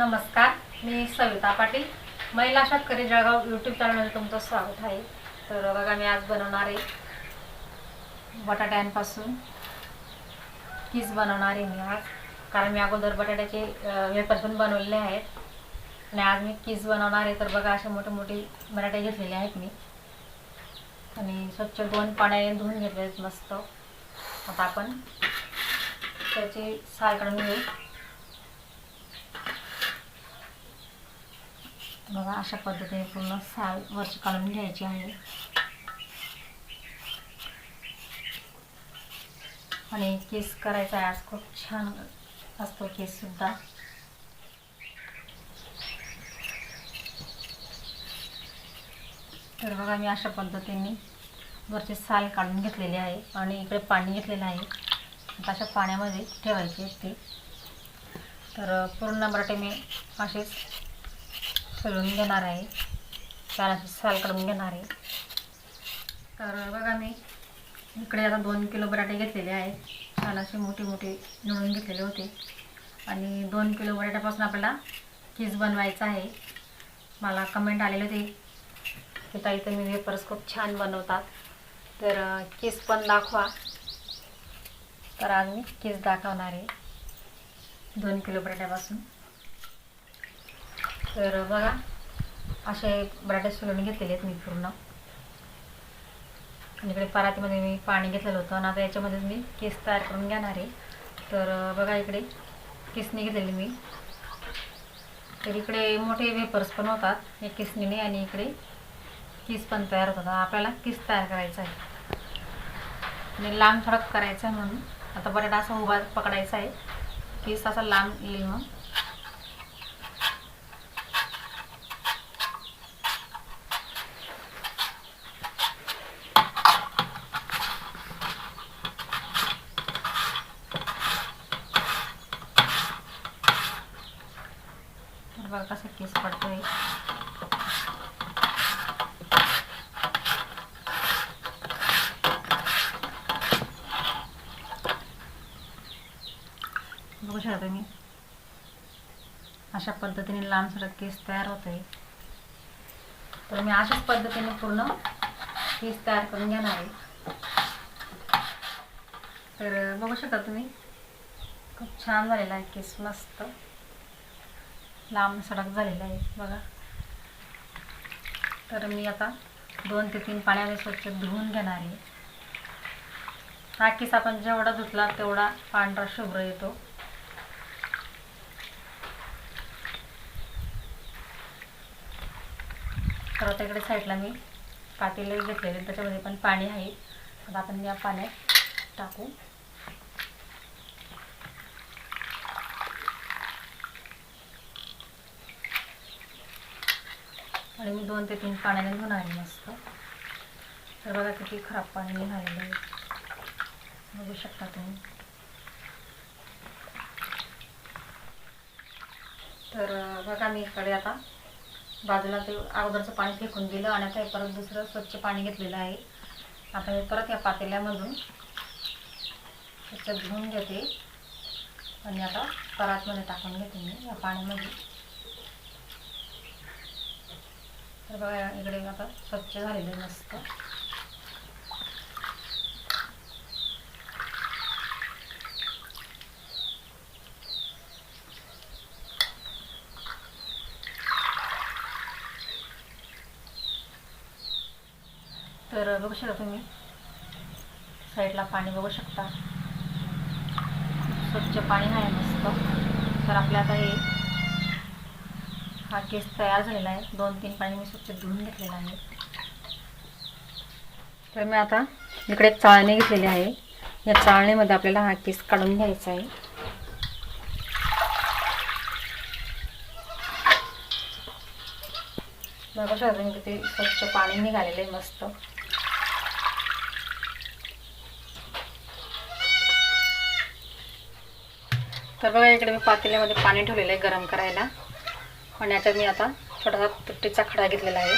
नमस्कार मी सविता पाटील. महिला शेतकरी जळगाव यूट्यूब चॅनलमध्ये तुमचं स्वागत आहे. तर बघा मी आज बनवणार आहे बटाट्यांपासून कीस बनवणार आहे मी आज. कारण मी अगोदर बटाट्याचे वेपर पण बनवलेले आहेत. आणि आज मी कीस बनवणार आहे. तर बघा असे मोठे मोठे बटाटे घेतलेले आहेत मी. आणि स्वच्छ दोन पाण्याने धुवून घेतले आहेत मस्त. आता आपण त्याची साल काढून घेऊ. बघा अशा पद्धतीने पूर्ण साल वरची काढून घ्यायची आहे. आणि केस करायचा आहे आज खूप छान असतो केस सुद्धा. तर बघा मी अशा पद्धतीने वरची साल काढून घेतलेली आहे आणि इकडे पाणी घेतलेलं आहे. आता अशा पाण्यामध्ये ठेवायची ते तर पूर्ण बटाटे मी असेच सोलून घेणार आहे. छान साल काढून घेणार आहे. तर बघा मी इकडे आता दोन किलो बटाटे घेतलेले आहेत. छान असे मोठे मोठे निवडून घेतलेले होते. आणि दोन किलो बटाट्यापासून आपल्याला कीस बनवायचा आहे. मला कमेंट आलेले होते की ताई तुम्ही वेपर्स खूप छान बनवतात. तर केस पण दाखवा. तर आज मी केस दाखवणार आहे. दोन किलो बटाट्यापासून. तर बघा असे बटाटे सोलून घेतलेले आहेत मी पूर्ण. आणि इकडे परातीमध्ये मी पाणी घेतलेलं होतं आणि आता याच्यामध्येच मी केस तयार करून घेणार आहे. तर बघा इकडे किसणी घेतलेली मी. तर इकडे मोठे वेपर्स पण होतात या किसणीने आणि इकडे किस पण तयार होतात. आपल्याला किस तयार करायचा आहे. आणि लांब थोडक करायचं आहे म्हणून. आता बटाटा असा उभा पकडायचा आहे. किस असा लांब येईल म्हणून. बघा कसा केस पडतोय. बघू शकता तुम्ही. अशा पद्धतीने लांब सडक केस तयार होत आहे तर मी अशाच पद्धतीने पूर्ण केस तयार करून घेणार आहे. तर बघू शकता तुम्ही. खूप छान झालेला आहे केस मस्त. लांब सडक झालेला आहे बघा. तर मी आता दोन ते तीन पाण्याने स्वच्छ धुवून घेणार आहे. हा आपण जेवढा धुतला तेवढा पांढरा शुभ्र येतो. परत इकडे साईडला मी पातेले घेतलेले त्याच्यामध्ये पण पाणी आहे. आता आपण या पाण्यात टाकू. आणि मी दोन ते तीन पाण्याने धुणार आहे मस्त. तर बघा किती खराब पाणी निघालेलं आहे. बघू शकता तुम्ही. तर बघा मी इकडे आता बाजूला ते अगोदरचं पाणी फेकून दिलं आणि आता हे परत दुसरं स्वच्छ पाणी घेतलेलं आहे. आता मी परत या पातेल्यामधून स्वच्छ धुवून घेते. आणि आता परातमध्ये टाकून घेते मी या पाण्यामध्ये. तर बघा इकडे आता स्वच्छ झालेलं मस्त. तर बघू शकता तुम्ही साईडला पाणी बघू शकता. स्वच्छ पाणी आहे मस्त. तर आपल्या आता हे हा केस तयार झालेला आहे. दोन तीन पाणी मी स्वच्छ धुवून घेतलेला आहे. तर मी आता इकडे एक चाळणी घेतलेली आहे. या चाळणीमध्ये आपल्याला हा केस काढून घ्यायचा आहे. बघा शकता किती स्वच्छ पाणी निघालेलं आहे मस्त. तर बघा इकडे मी पातेल्यामध्ये पाणी ठेवलेलं आहे गरम करायला. आणि याच्यात मी आता छोटासा तुट्टीचा खडा घेतलेला आहे.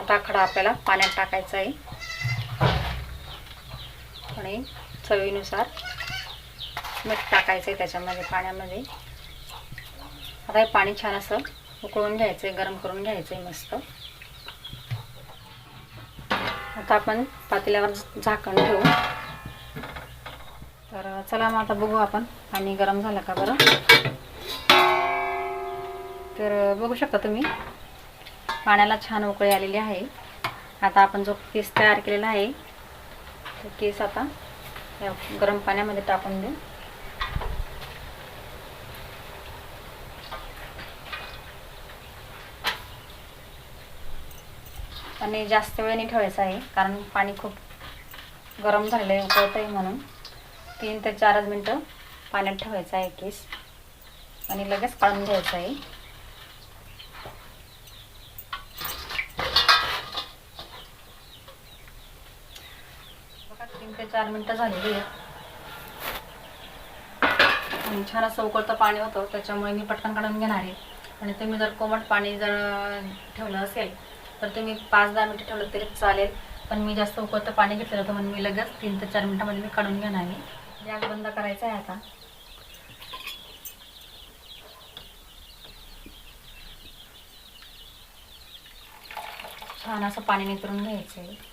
आता खडा आपल्याला पाण्यात टाकायचा आहे. आणि चवीनुसार मीठ टाकायचं आहे त्याच्यामध्ये पाण्यामध्ये. आता हे पाणी छान असं उकळून घ्यायचं आहे गरम करून घ्यायचं आहे मस्त. आता आपण पातेल्यावर झाकण ठेवू. तर चला मग आता बघू आपण पाणी गरम झालं का बरं? तर बघू शकता तुम्ही. पाण्याला छान उकळी आलेली आहे. आता आपण जो केस तयार केलेला आहे तो केस आता या गरम पाण्यामध्ये टाकून देऊ आणि जास्त वेळेने ठेवायचं आहे कारण पाणी खूप गरम झालेलं आहे उकळत आहे म्हणून. तीन ते चारच मिनटं पाण्यात ठेवायचं आहे केस. आणि लगेच काढून घ्यायचं आहे. तीन ते चार मिनटं झालेली आहेत. आणि छान असं उकळतं पाणी होतं त्याच्यामुळे मी पटकन काढून घेणार आहे. आणि तुम्ही जर कोमट पाणी जर ठेवलं असेल तर तुम्ही पाच दहा मिनटं ठेवलं तरी चालेल. पण मी जास्त उकळतं पाणी घेतलं होतं म्हणून मी लगेच तीन ते चार मिनटामध्ये मी काढून घेणार आहे. गॅस बंद करायचा आहे आता. छान असं पाणी नितरून घ्यायचं आहे.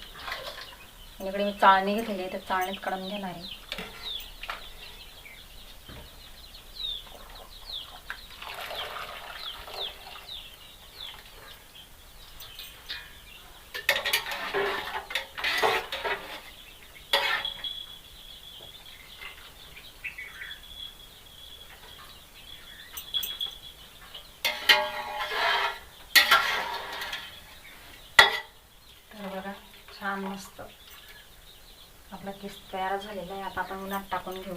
आणि इकडे मी चाळणी घेतलेली आहे तर चाळणीत काढून घेणार आहे तर बघा छान मस्त आपला केस तयार झालेला आहे आता आपण उन्हात टाकून घेऊ.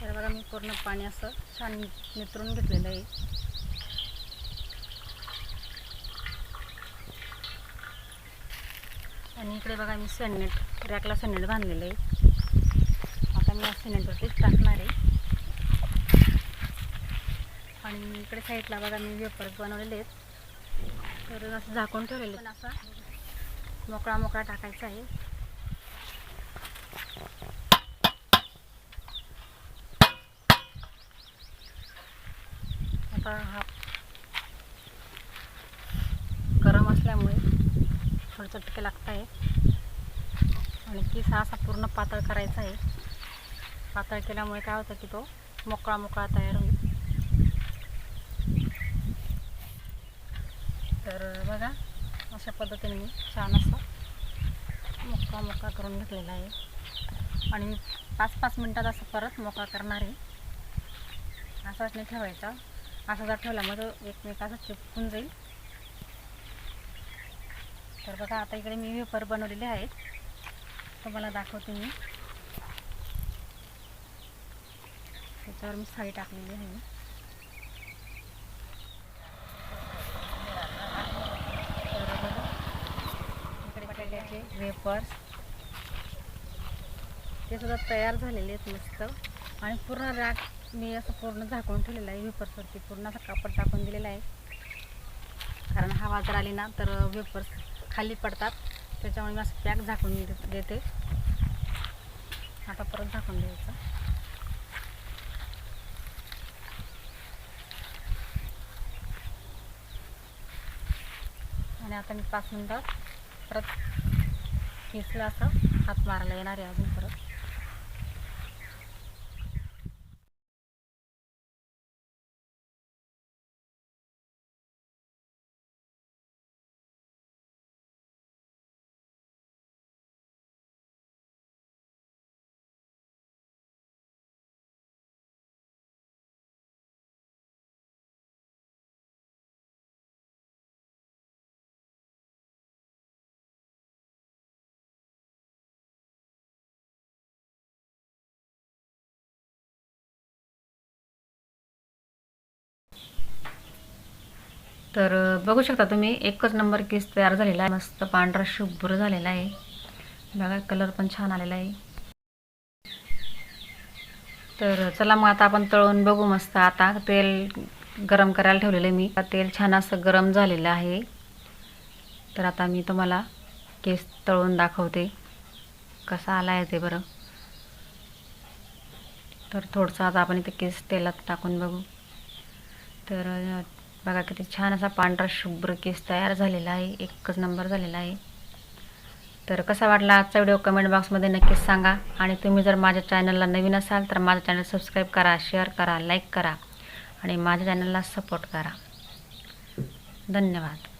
तर बघा मी पूर्ण पाणी असं छान नितरून घेतलेलं आहे. आणि इकडे बघा मी सन्नेट रॅकला सन्नेट बांधलेलं आहे. आता मी या तेच टाकणार आहे. आणि इकडे साईडला बघा मी वेपर्स बनवलेले आहेत. तर असं झाकून ठेवलेले पण असा मोकळा मोकळा टाकायचा आहे. आता हा गरम असल्यामुळे थोडं चटके लागत आहे आणि केस असा पूर्ण पातळ करायचा आहे. पातळ केल्यामुळे काय होतं की तो मोकळा मोकळा तयार होईल. तर बघा अशा पद्धतीने मी छान असा मोकळा मोकळा करून घेतलेला आहे. आणि मी पाच पाच मिनटात असं परत मोकळा करणार आहे. असाच नाही ठेवायचा. असा जर ठेवला मग तो एकमेकाचा चिपकून जाईल. तर बघा आता इकडे मी वेपर बनवलेले आहेत. तुम्हाला दाखवते मी. त्याच्यावर मी साडी टाकलेली आहे. तर बघा इकडे बटाट्याचे वेपर्स ते सुद्धा तयार झालेले आहेत मस्त. आणि पूर्ण रॅक मी असं पूर्ण झाकून ठेवलेलं आहे वेपर्सवरती पूर्ण असं कापड टाकून दिलेलं आहे. कारण हवा जर आली ना तर वेपर्स खाली पडतात. त्याच्यामुळे मी असं पॅक झाकून देते. आता परत झाकून द्यायचं. आणि आता मी पाच मिनटात परत केसला असं हात मारायला येणार आहे अजून. तर बघू शकता तुम्ही एकच नंबर केस तयार झालेला आहे. मस्त पांढरा शुभ्र झालेला आहे. बघा कलर पण छान आलेला आहे. तर चला मग आता आपण तळून बघू मस्त. आता तेल गरम करायला ठेवलेलं आहे मी. आता तेल छान असं गरम झालेलं आहे. तर आता मी तुम्हाला केस तळून दाखवते. कसा आला आहे ते बरं. तर थोडंसं आता आपण इथे केस तेलात टाकून बघू. तर बघा किती छान असा पांढरा शुभ्र केस तयार झालेला आहे. एकच नंबर झालेला आहे. तर कसा वाटला आजचा व्हिडिओ कमेंट बॉक्समध्ये नक्कीच सांगा. आणि तुम्ही जर माझ्या चॅनलला नवीन असाल तर माझं चॅनल सबस्क्राईब करा शेअर करा लाईक करा. आणि माझ्या चॅनलला सपोर्ट करा. धन्यवाद.